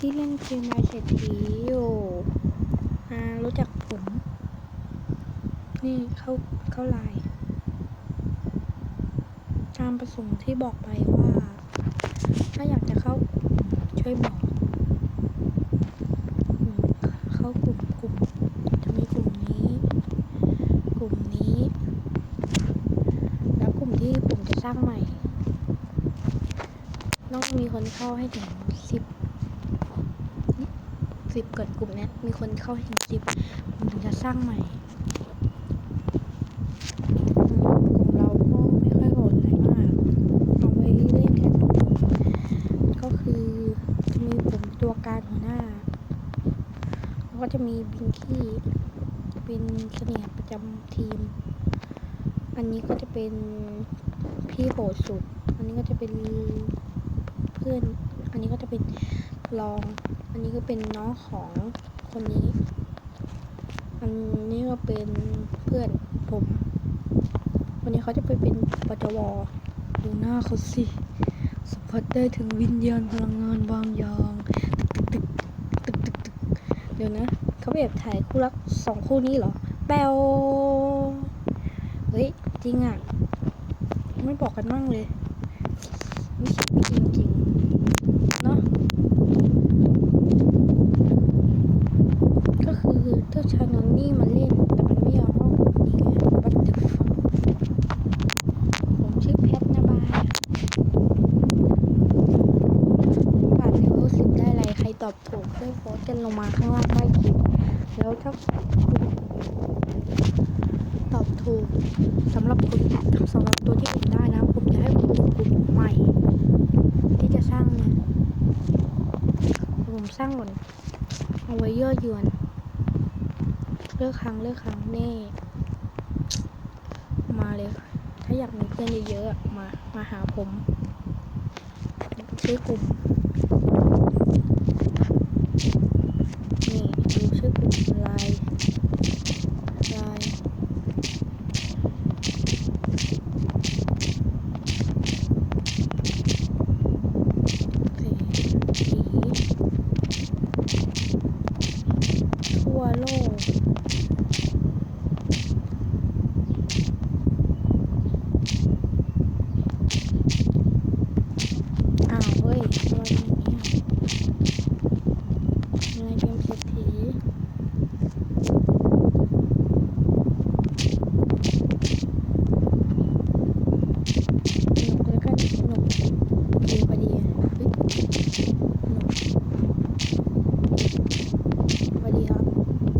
ที่เล่นเกมลายเศรษฐีอยู่อ่ารู้จักผม นี่เข้าเข้าไลน์ตามประสงค์ที่บอกไปว่า ถ้าอยากจะเข้าช่วยบอกเข้ากลุ่มกลุ่มจะมีกลุ่มนี้ กลุ่มนี้ แล้วกลุ่มที่ผมจะสร้างใหม่ ต้องมีคนเข้าให้ถึงสิบ สิบเกิดกลุ่มนี้มีคนเข้าให้ถึงสิบผมถึงจะสร้างใหม่กลุ่มเราก็ไม่ค่อยโหดอะไรมากเอาไว้เล่นแค่ตัวก็คือมีผมตัวการหัวหน้าก็จะมีบิงกี้เป็นเสนียดประจำทีม อันนี้ก็จะเป็นพี่โหดสุด อันนี้ก็จะเป็นเพื่อน อันนี้ก็จะเป็น รอง อันนี้ก็เป็นน้องของคนนี้ อันนี้ก็เป็นเพื่อนผม วันนี้เขาจะไปเป็นปจวดูหน้าเขาสิ สัมผัสได้ถึงวิญญาณพลังงานบางอย่างตึกตึกตึกตึกตึกเดี๋ยวนะ เขาไปแอบถ่ายคู่รักสองคู่นี้เหรอ แปวเฮ้ย จริงอะ ไม่บอกกันบ้างเลยไม่คิดจริงจริงๆเนาะก็คือเจ้าชายนนนี่มันเล่น แต่มันไม่ยอมเข้ากนี้ไงวัดเดฟังผมชื่อแพทนะบายบาทเลเวลสิบได้อะไร ใครตอบถูกช่วยโพสต์กันลงมาข้างล่างใต้คลิป แล้วถ้าตอบถูกสำหรับคุณสำหรับตัวที่ผมได้นะ ผมจะให้คุณกลุ่มใหม่ ที่จะสร้างเนี่ยผมสร้างก่อนเอาไว้ย่อยวน เลือกครั้งเลือกครั้งแน่มาเลยถ้าอยากมีเพื่อนเยอะๆมา มาหาผมชื่อกลุ่ม นี่ดูชื่อกลุ่มลายลายสีสีทั่วโลก อ้าวเฮ้ยอะไรอย่างเงี้ยในเกมเศรษฐีสนุกแล้วกันสนุกโอเคพอดีเฮ้ยสนุกพอดีครับ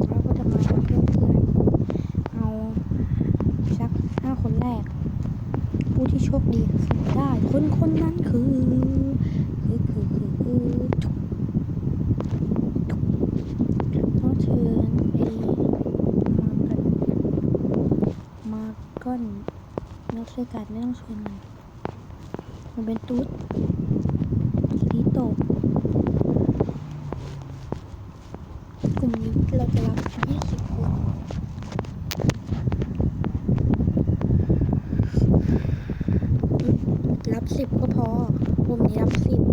เราก็จะมาเพื่อนเพื่อนๆเอาสักห้าคนแรก ผู้ที่โชคดีสุ่มได้คนคนนั้นคือคือคือคือคือทุกทุกต้องเชิญไอ้มากันมาก้อนนักช่ วยการไม่ต้องชวนมันมันเป็นตุ๊ดคีโตะกลุ่มนี้เราจะรับ20คนรับสิบก็พอกลุ่มนี้รับสิบ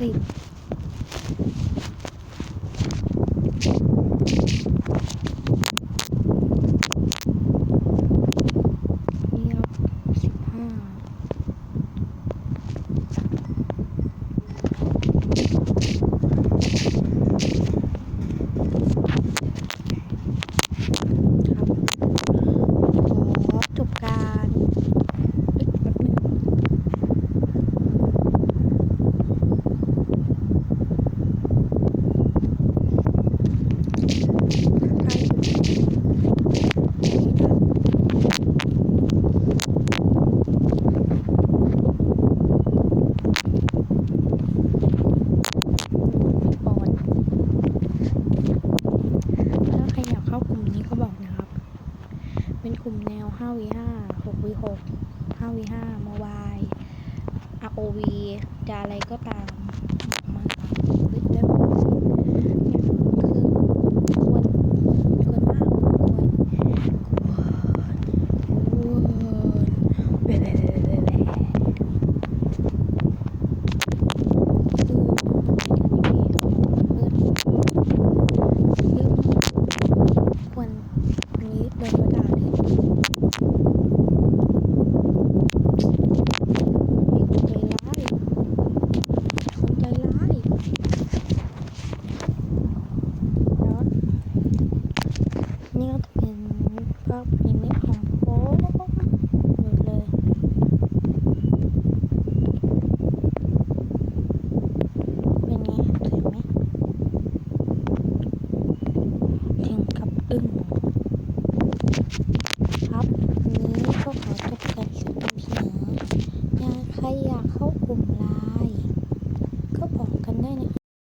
可以 ว 5v5 6v6 5v5 มวาย ROV จะอะไรก็ตามมาสามเล่นเด้หเดวันนี้เลยก็ได้ Nee, ich bin Papi.